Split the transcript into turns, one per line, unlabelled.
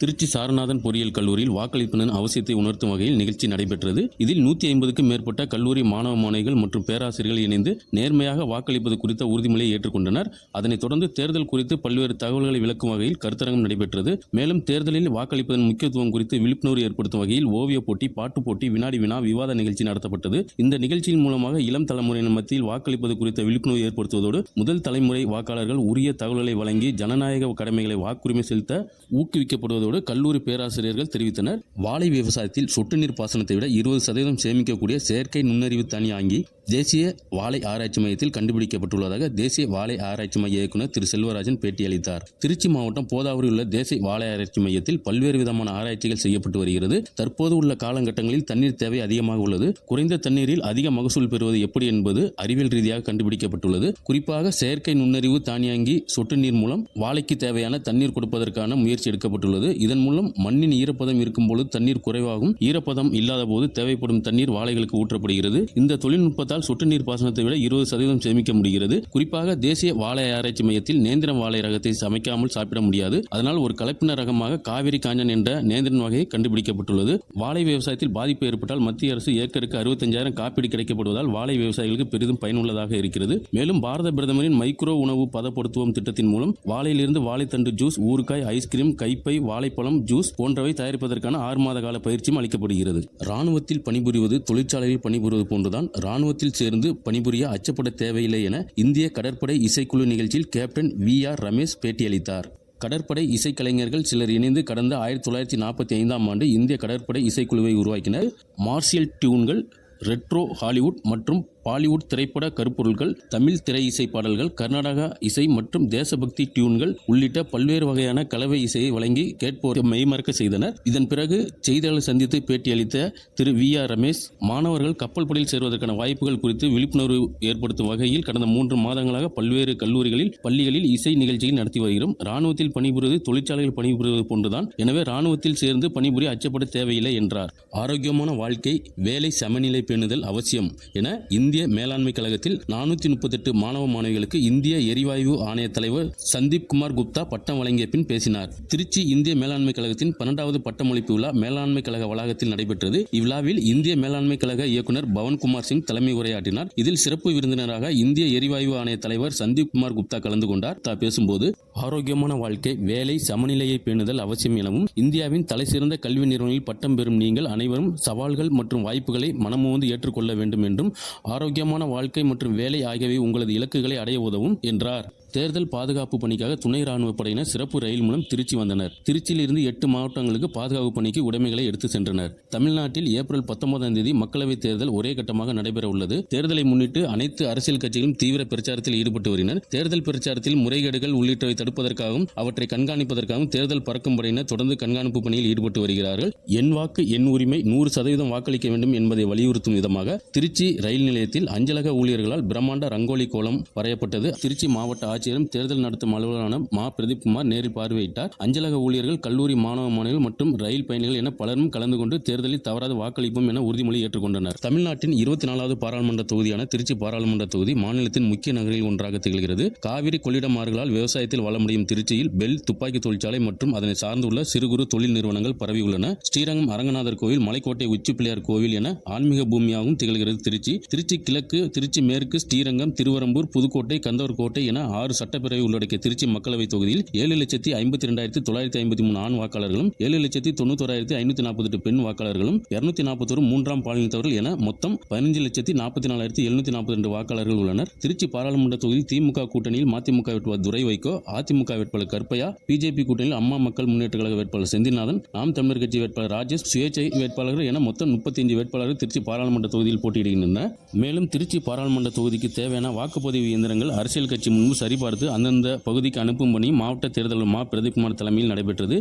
திருச்சி சாரநாதன் பொறியியல் கல்லூரியில் வாக்களிப்பின் அவசியத்தை உணர்த்தும் வகையில் நிகழ்ச்சி நடைபெற்றது. இதில் நூற்றி ஐம்பதுக்கும் மேற்பட்ட கல்லூரி மாணவ மாணவிகள் மற்றும் பேராசிரியர்கள் இணைந்து நேர்மையாக வாக்களிப்பது குறித்த உறுதிமொழியை ஏற்றுக்கொண்டனர். அதனைத் தொடர்ந்து தேர்தல் குறித்து பல்வேறு தகவல்களை விளக்கும் வகையில் கருத்தரங்கம் நடைபெற்றது. மேலும் தேர்தலில் வாக்களிப்பதன் முக்கியத்துவம் குறித்து விழிப்புணர்வு ஏற்படுத்தும் வகையில் ஓவியப் போட்டி பாட்டுப் போட்டி வினாடி வினா விவாத நிகழ்ச்சி நடத்தப்பட்டது. இந்த நிகழ்ச்சியின் மூலமாக இளம் தலைமுறையினர் மத்தியில் வாக்களிப்பது குறித்த விழிப்புணர்வு ஏற்படுத்துவதோடு முதல் தலைமுறை வாக்காளர்கள் உரிய தகவல்களை வழங்கி ஜனநாயக கடமைகளை வாக்குரிமை செலுத்த ஊக்குவிக்கப்படுவதோடு கல்லூரி பேராசிரியர்கள் தெரிவித்தனர். வாழை விவசாயத்தில் சொட்டு நீர் பாசனத்தை விட இருபது சதவீதம் சேமிக்கக்கூடிய செயற்கை நுண்ணறிவு தனியாங்கி தேசிய வாழை ஆராய்ச்சி மையத்தில் கண்டுபிடிக்கப்பட்டுள்ளதாக தேசிய வாழை ஆராய்ச்சி மைய இயக்குநர் திரு செல்வராஜன் பேட்டியளித்தார் திருச்சி மாவட்டம் போதாவூரில் உள்ள தேசிய வாழை ஆராய்ச்சி மையத்தில் பல்வேறு விதமான ஆராய்ச்சிகள் செய்யப்பட்டு வருகிறது. தற்போது உள்ள காலகட்டங்களில் தண்ணீர் தேவை அதிகமாக உள்ளது. குறைந்த தண்ணீரில் அதிக மகசூல் பெறுவது எப்படி என்பது அறிவியல் ரீதியாக கண்டுபிடிக்கப்பட்டுள்ளது. குறிப்பாக செயற்கை நுண்ணறிவு தானியாங்கி சொட்டு நீர் மூலம் வாழைக்கு தேவையான தண்ணீர் கொடுப்பதற்கான முயற்சி எடுக்கப்பட்டுள்ளது. இதன் மூலம் மண்ணின் ஈரப்பதம் இருக்கும்போது தண்ணீர் குறைவாகும். ஈரப்பதம் இல்லாத போது தேவைப்படும் தண்ணீர் வாழைகளுக்கு ஊற்றப்படுகிறது. இந்த தொழில்நுட்பத்தால் சொட்டு நீர் பாசனத்தை விட இருபது சதவீதம் சேமிக்க முடிகிறது. குறிப்பாக தேசிய வாழை ஆராய்ச்சி மையத்தில் நேந்திரம் வாழை ரகத்தை சமைக்காமல் சாப்பிட முடியாது. அதனால் ஒரு கலப்பின ரகமாக காவிரி காஞ்சன் என்ற நேந்திரன் வகை கண்டுபிடிக்கப்பட்டுள்ளது. வாழை விவசாயத்தில் பாதிப்பு ஏற்பட்டால் மத்திய அரசு ஏக்கருக்கு அறுபத்தஞ்சாயிரம் காப்பீடு கிடைக்கப்படுவதால் வாழை விவசாயிகளுக்கு பெரிதும் பயனுள்ளதாக இருக்கிறது. மேலும் பாரத பிரதமரின் மைக்ரோ உணவு பதப்படுத்துவோம் திட்டத்தின் மூலம் வாழையிலிருந்து வாழைத்தண்டு ஜூஸ் ஊறுகாய் ஐஸ்கிரீம் கைப்பை வாழைப்பழம் ஜூஸ் போன்றவை தயாரிப்பதற்கான ஆறு மாத கால பயிற்சியும் அளிக்கப்படுகிறது. ராணுவத்தில் பணிபுரிவது தொழிற்சாலையில் பணிபுரிவது போன்றுதான் ராணுவத்தில் சேர்ந்து பணிபுரிய அச்சப்பட தேவையில்லை என இந்திய கடற்படை இசைக்குழு நிகழ்ச்சியில் கேப்டன் வி ஆர் ரமேஷ் பேட்டியளித்தார். கடற்படை இசைக்கலைஞர்கள் சிலர் இணைந்து கடந்த ஆயிரத்தி தொள்ளாயிரத்தி நாற்பத்தி ஐந்தாம் ஆண்டு இந்திய கடற்படை இசைக்குழுவை உருவாக்கினர். மார்ஷியல் டியூன்கள் ரெட்ரோ ஹாலிவுட் மற்றும் பாலிவுட் திரைப்பட கருப்பொருள்கள் தமிழ் திரை இசை பாடல்கள் கர்நாடகா இசை மற்றும் தேசபக்தி டியூன்கள் உள்ளிட்ட பல்வேறு வகையான கலவை இசையை வழங்கி கேட்போரை மெய்மறக்க செய்தனர். இதன் பிறகு செய்தியாளர் சந்தித்து பேட்டியளித்த திரு வி ஆர் ரமேஷ் மாணவர்கள் கப்பல் படையில் சேர்வதற்கான வாய்ப்புகள் குறித்து விழிப்புணர்வு ஏற்படுத்தும் வகையில் கடந்த மூன்று மாதங்களாக பல்வேறு கல்லூரிகளில் பள்ளிகளில் இசை நிகழ்ச்சியை நடத்தி வருகிறோம். ராணுவத்தில் பணிபுரிவது தொழிற்சாலையில் பணிபுரிவது போன்றுதான். எனவே ராணுவத்தில் சேர்ந்து பணிபுரிய அச்சப்பட தேவையில்லை என்றார். ஆரோக்கியமான வாழ்க்கை வேலை சமநிலை பேணுதல் அவசியம் என இந்த இந்திய மேலாண்மை கழகத்தில் நானூற்றி முப்பத்தெட்டு மாணவ மாணவிகளுக்கு இந்திய எரிவாயு ஆணைய தலைவர் சந்தீப் குமார் குப்தா பட்டம் வழங்கிய பின் பேசினார். திருச்சி இந்திய மேலாண்மை கழகத்தின் பன்னெண்டாவது பட்டமளிப்பு விழா மேலாண்மை கழக வளாகத்தில் நடைபெற்றது. இவ்விழாவில் இந்திய மேலாண்மை கழக இயக்குநர் பவன்குமார் சிங் தலைமை உரையாற்றினார். இதில் சிறப்பு விருந்தினராக இந்திய எரிவாயு ஆணைய தலைவர் சந்தீப் குமார் குப்தா கலந்து கொண்டார். தா பேசும்போது ஆரோக்கியமான வாழ்க்கை வேலை சமநிலையை பேணுதல் அவசியம் எனவும் இந்தியாவின் தலைசிறந்த கல்வி நிறுவனங்களில் பட்டம் பெறும் நீங்கள் அனைவரும் சவால்கள் மற்றும் வாய்ப்புகளை மனமுவந்து ஏற்றுக்கொள்ள வேண்டும் என்றும் ஆரோக்கியமான வாழ்க்கை மற்றும் வேலை ஆகியவை உங்களது இலக்குகளை அடைய உதவும் என்றார். தேர்தல் பாதுகாப்பு பணிக்காக துணை ராணுவ படையினர் சிறப்பு ரயில் மூலம் திருச்சி வந்தனர். திருச்சியில் இருந்து எட்டு மாவட்டங்களுக்கு பாதுகாப்பு பணிக்கு உடைமைகளை எடுத்து சென்றனர். தமிழ்நாட்டில் ஏப்ரல் பத்தொன்பதாம் தேதி மக்களவைத் தேர்தல் ஒரே கட்டமாக நடைபெற உள்ளது. தேர்தலை முன்னிட்டு அனைத்து அரசியல் கட்சிகளும் தீவிர பிரச்சாரத்தில் ஈடுபட்டு வருகின்றனர். தேர்தல் பிரச்சாரத்தில் முறைகேடுகள் உள்ளிட்டவை தடுப்பதற்காகவும் அவற்றை கண்காணிப்பதற்காகவும் தேர்தல் பறக்கும் படையினர் தொடர்ந்து கண்காணிப்பு பணியில் ஈடுபட்டு வருகிறார்கள். என் வாக்கு என் உரிமை நூறு சதவீதம் வாக்களிக்க வேண்டும் என்பதை வலியுறுத்தும் விதமாக திருச்சி ரயில் நிலையத்தில் அஞ்சலக ஊழியர்களால் பிரம்மாண்ட ரங்கோலி கோலம் வரையப்பட்டது. திருச்சி மாவட்ட ஆட்சியரும் தேர்தல் நடத்தும் அலுவலரான மா. பிரதீப் குமார் நேரில் பார்வையிட்டார். அஞ்சலக ஊழியர்கள் கல்லூரி மாணவ மாணவிகள் மற்றும் ரயில் பயணிகள் என பலரும் கலந்து கொண்டு தேர்தலில் தவறாத வாக்களிப்போம் என உறுதிமொழி ஏற்றுக்கொண்டனர். தமிழ்நாட்டின் இருபத்தி நாலாவது பாராளுமன்ற தொகுதியான திருச்சி பாராளுமன்ற தொகுதி மாநிலத்தின் முக்கிய நகரில் ஒன்றாக திகழ்கிறது. காவிரி கொள்ளிடம் ஆறுகளால் விவசாயத்தில் வள முடியும் திருச்சியில் பெல் துப்பாக்கி தொழிற்சாலை மற்றும் அதனை சார்ந்துள்ள சிறு குறு தொழில் நிறுவனங்கள் பரவியுள்ளன. ஸ்ரீரங்கம் அரங்கநாதர் கோவில் மலைக்கோட்டை உச்சி பிள்ளையார் கோவில் என ஆன்மீக பூமியாகவும் திகழ்கிறது திருச்சி. திருச்சி கிழக்கு திருச்சி மேற்கு ஸ்ரீரங்கம் திருவரம்பூர் புதுக்கோட்டை கந்தவர்கோட்டை என ஆறு சட்டப்பேரவை உள்ளடக்கிய திருச்சி மக்களவைத் தொகுதியில் ஏழு லட்சத்தி ஐம்பத்தி ரெண்டாயிரத்தி தொள்ளாயிரத்தி ஐம்பத்தி மூணு ஆண் வாக்காளர்களும் ஏழு லட்சத்தி தொண்ணூத்தோராயிரத்தி ஐநூத்தி நாற்பத்தெட்டு பெண் வாக்காளர்களும் இருநூத்தி நாற்பத்தொரு மூன்றாம் பாலினத்தவர்கள் என மொத்தம் பதினஞ்சு லட்சத்தி நாற்பத்தி நாலாயிரத்தி எழுநூத்தி நாற்பத்தி ரெண்டு வாக்காளர்கள் உள்ளனர். திருச்சி பாராளுமன்ற தொகுதி திமுக கூட்டணியில் மதிமுக வேட்பாளர் துரை வைகோ அதிமுக வேட்பாளர் கற்பையா பிஜேபி கூட்டணியில் அம்மா மக்கள் முன்னேற்ற கழக வேட்பாளர் செந்தில்நாதன் நாம் தமிழர் கட்சி வேட்பாளர் ராஜேஷ் சுயேட்சை வேட்பாளர்கள் என மொத்தம் முப்பத்தி வேட்பாளர்கள் திருச்சி பாராளுமன்ற தொகுதியில் போட்டியிடுகின்றனர். மேலும் திருச்சி பாராளுமன்ற தொகுதிக்கு தேவையான வாக்குப்பதிவு இயந்திரங்கள் அரசியல் கட்சி முன்பு சரி சரிபார்த்து அந்தந்த பகுதிக்கு அனுப்பும் பணி மாவட்ட தேர்தல் மா பிரதீப் குமார் தலைமையில் நடைபெற்றது.